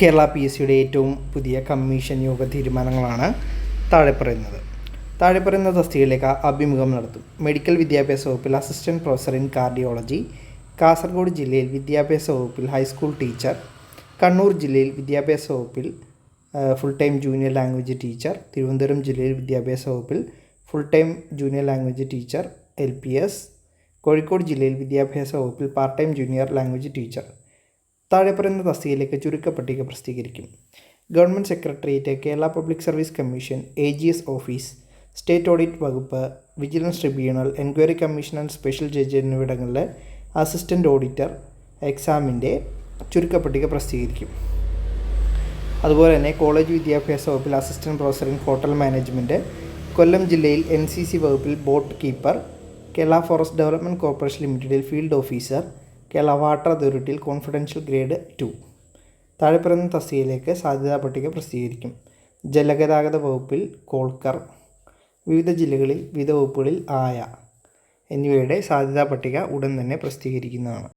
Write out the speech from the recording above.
Kerala P S സിയുടെ ഏറ്റവും പുതിയ കമ്മീഷൻ യോഗ തീരുമാനങ്ങളാണ് താഴെ പറയുന്നത്. താഴെ പറയുന്ന തസ്തികയിലേക്ക് അഭിമുഖം നടത്തും. മെഡിക്കൽ വിദ്യാഭ്യാസ വകുപ്പിൽ assistant professor in cardiology Kasaragod ജില്ലയിൽ വിദ്യാഭ്യാസ വകുപ്പിൽ ഹൈസ്കൂൾ ടീച്ചർ കണ്ണൂർ ജില്ലയിൽ വിദ്യാഭ്യാസ വകുപ്പിൽ full time junior language teacher Thiruvananthapuram ജില്ലയിൽ വിദ്യാഭ്യാസ വകുപ്പിൽ full time junior language teacher L P S Kozhikode ജില്ലയിൽ വിദ്യാഭ്യാസ വകുപ്പിൽ part time junior language teacher താഴെ പറയുന്ന തസ്തികയിലേക്ക് ചുരുക്കപ്പട്ടിക പ്രസിദ്ധീകരിക്കും. Government secretariat Kerala public service commission A G S office state audit വകുപ്പ് vigilance tribunal enquiry commission and special judge എന്നിവിടങ്ങളിലെ അസിസ്റ്റന്റ് ഓഡിറ്റർ എക്സാമിന്റെ ചുരുക്കപ്പട്ടിക പ്രസിദ്ധീകരിക്കും. അതുപോലെ തന്നെ കോളേജ് വിദ്യാഭ്യാസ വകുപ്പിൽ assistant professor in hotel management Kollam ജില്ലയിൽ എൻ സി സി വകുപ്പിൽ boat keeper Kerala forest development corporation ലിമിറ്റഡിൽ ഫീൽഡ് ഓഫീസർ കേരള വാട്ടർ അതോറിറ്റിയിൽ കോൺഫിഡൻഷ്യൽ ഗ്രേഡ് ടു. താഴെ തസ്തികയിലേക്ക് സാധ്യതാ പട്ടിക പ്രസിദ്ധീകരിക്കും. ജലഗതാഗത വകുപ്പിൽ കോൾക്കർ. വിവിധ ജില്ലകളിൽ വിവിധ വകുപ്പുകളിൽ ആയ എന്നിവയുടെ സാധ്യതാ പട്ടിക ഉടൻ തന്നെ പ്രസിദ്ധീകരിക്കുന്നതാണ്.